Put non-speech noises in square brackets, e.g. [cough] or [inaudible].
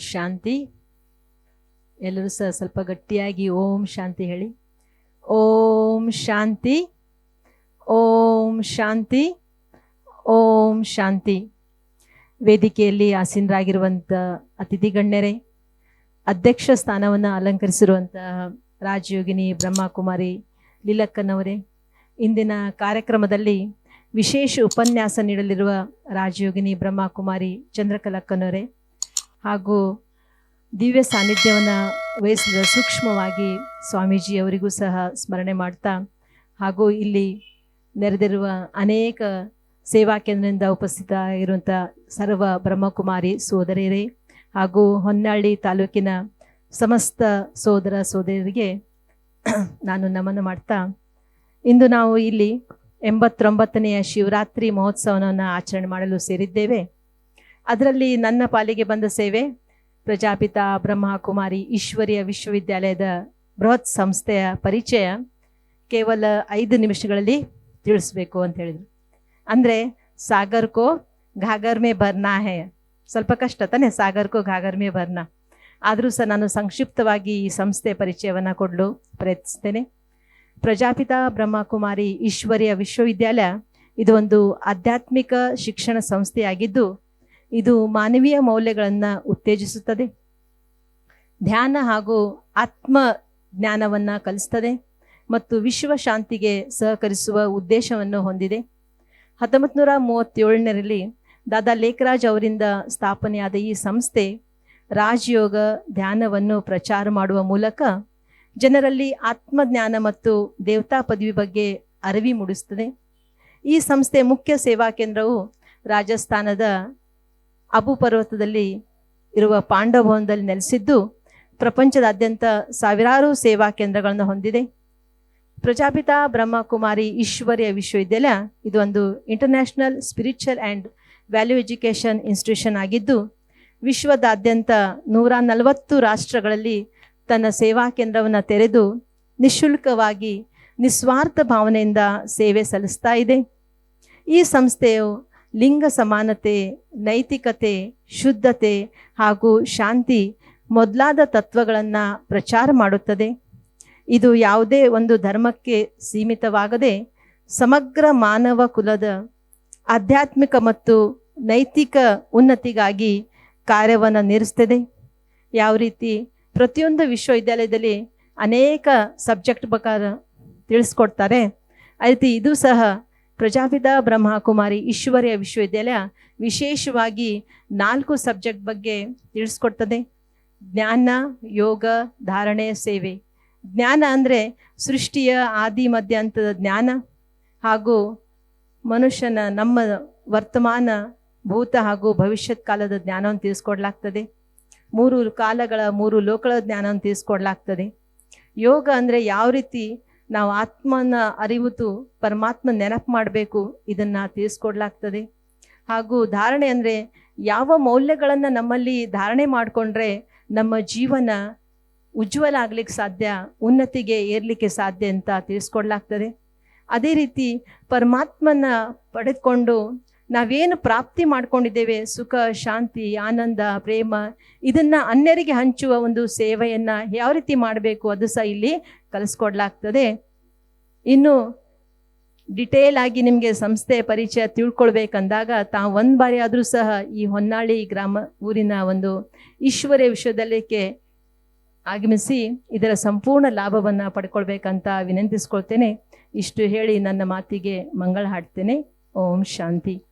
ಶಾಂತಿ. ಎಲ್ಲರೂ ಸಹ ಸ್ವಲ್ಪ ಗಟ್ಟಿಯಾಗಿ ಓಂ ಶಾಂತಿ ಹೇಳಿ. ಓಂ ಶಾಂತಿ. ಓಂ ಶಾಂತಿ. ಓಂ ಶಾಂತಿ. ವೇದಿಕೆಯಲ್ಲಿ ಆಸೀನರಾಗಿರುವಂಥ ಅತಿಥಿ ಗಣ್ಯರೇ ಅಧ್ಯಕ್ಷ ಸ್ಥಾನವನ್ನು ಅಲಂಕರಿಸಿರುವಂತಹ ರಾಜಯೋಗಿನಿ ಬ್ರಹ್ಮಕುಮಾರಿ ಲೀಲಕ್ಕನವರೇ, ಇಂದಿನ ಕಾರ್ಯಕ್ರಮದಲ್ಲಿ ವಿಶೇಷ ಉಪನ್ಯಾಸ ನೀಡಲಿರುವ ರಾಜಯೋಗಿನಿ ಬ್ರಹ್ಮಕುಮಾರಿ ಚಂದ್ರಕಲಕ್ಕನವರೇ ಹಾಗೂ ದಿವ್ಯ ಸಾನ್ನಿಧ್ಯವನ್ನು ವಹಿಸಿದ ಸೂಕ್ಷ್ಮವಾಗಿ ಸ್ವಾಮೀಜಿಯವರಿಗೂ ಸಹ ಸ್ಮರಣೆ ಮಾಡ್ತಾ ಹಾಗೂ ಇಲ್ಲಿ ನೆರೆದಿರುವ ಅನೇಕ ಸೇವಾ ಕೇಂದ್ರದಿಂದ ಉಪಸ್ಥಿತ ಇರುವಂಥ ಸರ್ವ ಬ್ರಹ್ಮಕುಮಾರಿ ಸೋದರಿಯರೇ ಹಾಗೂ ಹೊನ್ನಾಳಿ ತಾಲೂಕಿನ ಸಮಸ್ತ ಸೋದರ ಸೋದರಿಯರಿಗೆ [clears throat] ನಾನು ನಮನ ಮಾಡ್ತಾ, ಇಂದು ನಾವು ಇಲ್ಲಿ ಎಂಬತ್ತೊಂಬತ್ತನೆಯ ಶಿವರಾತ್ರಿ ಮಹೋತ್ಸವವನ್ನು ಆಚರಣೆ ಮಾಡಲು ಸೇರಿದ್ದೇವೆ. ಅದರಲ್ಲಿ ನನ್ನ ಪಾಲಿಗೆ ಬಂದ ಸೇವೆ ಪ್ರಜಾಪಿತ ಬ್ರಹ್ಮಕುಮಾರಿ ಈಶ್ವರಿಯ ವಿಶ್ವವಿದ್ಯಾಲಯದ ಬೃಹತ್ ಸಂಸ್ಥೆಯ ಪರಿಚಯ ಕೇವಲ ಐದು ನಿಮಿಷಗಳಲ್ಲಿ ತಿಳಿಸ್ಬೇಕು ಅಂತ ಹೇಳಿದರು. ಅಂದರೆ ಸಾಗರ್ಕೋ ಘಾಗರ್ ಮೇ ಬರ್ನಾ ಹೇ. ಸ್ವಲ್ಪ ಕಷ್ಟ ತಾನೆ ಸಾಗರ್ಕೋ ಘಾಗರ್ ಮೇ ಬರ್ನಾ. ಆದರೂ ಸಹ ನಾನು ಸಂಕ್ಷಿಪ್ತವಾಗಿ ಈ ಸಂಸ್ಥೆಯ ಪರಿಚಯವನ್ನು ಕೊಡಲು ಪ್ರಯತ್ನಿಸ್ತೇನೆ. ಪ್ರಜಾಪಿತ ಬ್ರಹ್ಮಕುಮಾರಿ ಈಶ್ವರಿಯ ವಿಶ್ವವಿದ್ಯಾಲಯ ಇದು ಒಂದು ಆಧ್ಯಾತ್ಮಿಕ ಶಿಕ್ಷಣ ಸಂಸ್ಥೆಯಾಗಿದ್ದು ಇದು ಮಾನವೀಯ ಮೌಲ್ಯಗಳನ್ನು ಉತ್ತೇಜಿಸುತ್ತದೆ. ಧ್ಯಾನ ಹಾಗೂ ಆತ್ಮ ಜ್ಞಾನವನ್ನು ಕಲಿಸ್ತದೆ ಮತ್ತು ವಿಶ್ವ ಶಾಂತಿಗೆ ಸಹಕರಿಸುವ ಉದ್ದೇಶವನ್ನು ಹೊಂದಿದೆ. ಹತ್ತೊಂಬತ್ತು ನೂರ ಮೂವತ್ತೇಳನೇರಲ್ಲಿ ದಾದಾ ಲೇಖರಾಜ್ ಅವರಿಂದ ಸ್ಥಾಪನೆಯಾದ ಈ ಸಂಸ್ಥೆ ರಾಜಯೋಗ ಧ್ಯಾನವನ್ನು ಪ್ರಚಾರ ಮಾಡುವ ಮೂಲಕ ಜನರಲ್ಲಿ ಆತ್ಮಜ್ಞಾನ ಮತ್ತು ದೇವತಾ ಪದವಿ ಬಗ್ಗೆ ಅರಿವಿ ಮೂಡಿಸುತ್ತದೆ. ಈ ಸಂಸ್ಥೆ ಮುಖ್ಯ ಸೇವಾ ಕೇಂದ್ರವು ರಾಜಸ್ಥಾನದ ಅಬು ಪರ್ವತದಲ್ಲಿ ಇರುವ ಪಾಂಡವಭವನದಲ್ಲಿ ನೆಲೆಸಿದ್ದು ಪ್ರಪಂಚದಾದ್ಯಂತ ಸಾವಿರಾರು ಸೇವಾ ಕೇಂದ್ರಗಳನ್ನು ಹೊಂದಿದೆ. ಪ್ರಜಾಪಿತ ಬ್ರಹ್ಮಕುಮಾರಿ ಈಶ್ವರ್ಯ ವಿಶ್ವವಿದ್ಯಾಲಯ ಇದು ಒಂದು international spiritual and value education institution ಆಗಿದ್ದು, ವಿಶ್ವದಾದ್ಯಂತ ನೂರ ನಲವತ್ತು ರಾಷ್ಟ್ರಗಳಲ್ಲಿ ತನ್ನ ಸೇವಾ ಕೇಂದ್ರವನ್ನು ತೆರೆದು ನಿಶುಲ್ಕವಾಗಿ ನಿಸ್ವಾರ್ಥ ಭಾವನೆಯಿಂದ ಸೇವೆ ಸಲ್ಲಿಸ್ತಾ ಇದೆ. ಈ ಸಂಸ್ಥೆಯು ಲಿಂಗ ಸಮಾನತೆ, ನೈತಿಕತೆ, ಶುದ್ಧತೆ ಹಾಗೂ ಶಾಂತಿ ಮೊದಲಾದ ತತ್ವಗಳನ್ನು ಪ್ರಚಾರ ಮಾಡುತ್ತದೆ. ಇದು ಯಾವುದೇ ಒಂದು ಧರ್ಮಕ್ಕೆ ಸೀಮಿತವಾಗದೆ ಸಮಗ್ರ ಮಾನವ ಕುಲದ ಆಧ್ಯಾತ್ಮಿಕ ಮತ್ತು ನೈತಿಕ ಉನ್ನತಿಗಾಗಿ ಕಾರ್ಯವನ್ನು ನಿರ್ಸ್ತದೆ. ಯಾವ ರೀತಿ ಪ್ರತಿಯೊಂದು ವಿಶ್ವವಿದ್ಯಾಲಯದಲ್ಲಿ ಅನೇಕ ಸಬ್ಜೆಕ್ಟ್ ಪ್ರಕಾರ ತಿಳಿಸ್ಕೊಡ್ತಾರೆ. ಅದೇ ರೀತಿ ಇದು ಸಹ ಪ್ರಜಾಪಿತ ಬ್ರಹ್ಮಕುಮಾರಿ ಈಶ್ವರ್ಯ ವಿಶ್ವವಿದ್ಯಾಲಯ ವಿಶೇಷವಾಗಿ ನಾಲ್ಕು ಸಬ್ಜೆಕ್ಟ್ ಬಗ್ಗೆ ತಿಳಿಸ್ಕೊಡ್ತದೆ. ಜ್ಞಾನ, ಯೋಗ, ಧಾರಣೆ, ಸೇವೆ. ಜ್ಞಾನ ಅಂದರೆ ಸೃಷ್ಟಿಯ ಆದಿ ಮಧ್ಯಂತದ ಜ್ಞಾನ ಹಾಗೂ ಮನುಷ್ಯನ ನಮ್ಮ ವರ್ತಮಾನ, ಭೂತ ಹಾಗೂ ಭವಿಷ್ಯತ್ ಕಾಲದ ಜ್ಞಾನವನ್ನು ತಿಳಿಸ್ಕೊಡ್ಲಾಗ್ತದೆ. ಮೂರು ಕಾಲಗಳ ಮೂರು ಲೋಕಗಳ ಜ್ಞಾನವನ್ನು ತಿಳಿಸ್ಕೊಡ್ಲಾಗ್ತದೆ. ಯೋಗ ಅಂದರೆ ಯಾವ ರೀತಿ ನಾವು ಆತ್ಮನ ಅರಿವುದು ಪರಮಾತ್ಮ ನೆನಪು ಮಾಡಬೇಕು, ಇದನ್ನ ತಿಳಿಸ್ಕೊಡ್ಲಾಗ್ತದೆ. ಹಾಗೂ ಧಾರಣೆ ಅಂದರೆ ಯಾವ ಮೌಲ್ಯಗಳನ್ನು ನಮ್ಮಲ್ಲಿ ಧಾರಣೆ ಮಾಡಿಕೊಂಡ್ರೆ ನಮ್ಮ ಜೀವನ ಉಜ್ವಲ ಆಗ್ಲಿಕ್ಕೆ ಸಾಧ್ಯ, ಉನ್ನತಿಗೆ ಏರ್ಲಿಕ್ಕೆ ಸಾಧ್ಯ ಅಂತ ತಿಳಿಸ್ಕೊಡ್ಲಾಗ್ತದೆ. ಅದೇ ರೀತಿ ಪರಮಾತ್ಮನ ಪಡೆದುಕೊಂಡು ನಾವೇನು ಪ್ರಾಪ್ತಿ ಮಾಡ್ಕೊಂಡಿದ್ದೇವೆ? ಸುಖ, ಶಾಂತಿ, ಆನಂದ, ಪ್ರೇಮ, ಇದನ್ನು ಅನ್ಯರಿಗೆ ಹಂಚುವ ಒಂದು ಸೇವೆಯನ್ನು ಯಾವ ರೀತಿ ಮಾಡಬೇಕು ಅದು ಸಹ ಇಲ್ಲಿ ಕಲಿಸ್ಕೊಡ್ಲಾಗ್ತದೆ. ಇನ್ನು ಡಿಟೇಲ್ ಆಗಿ ನಿಮಗೆ ಸಂಸ್ಥೆ ಪರಿಚಯ ತಿಳ್ಕೊಳ್ಬೇಕಂದಾಗ ತಾವು ಒಂದು ಬಾರಿ ಆದರೂ ಸಹ ಈ ಹೊನ್ನಾಳಿ ಗ್ರಾಮ ಊರಿನ ಒಂದು ಈಶ್ವರ್ಯ ವಿಶ್ವದಲ್ಲಕ್ಕೆ ಆಗಮಿಸಿ ಇದರ ಸಂಪೂರ್ಣ ಲಾಭವನ್ನು ಪಡ್ಕೊಳ್ಬೇಕಂತ ವಿನಂತಿಸ್ಕೊಳ್ತೇನೆ. ಇಷ್ಟು ಹೇಳಿ ನನ್ನ ಮಾತಿಗೆ ಮಂಗಳ ಹಾಡ್ತೇನೆ ಓಂ ಶಾಂತಿ.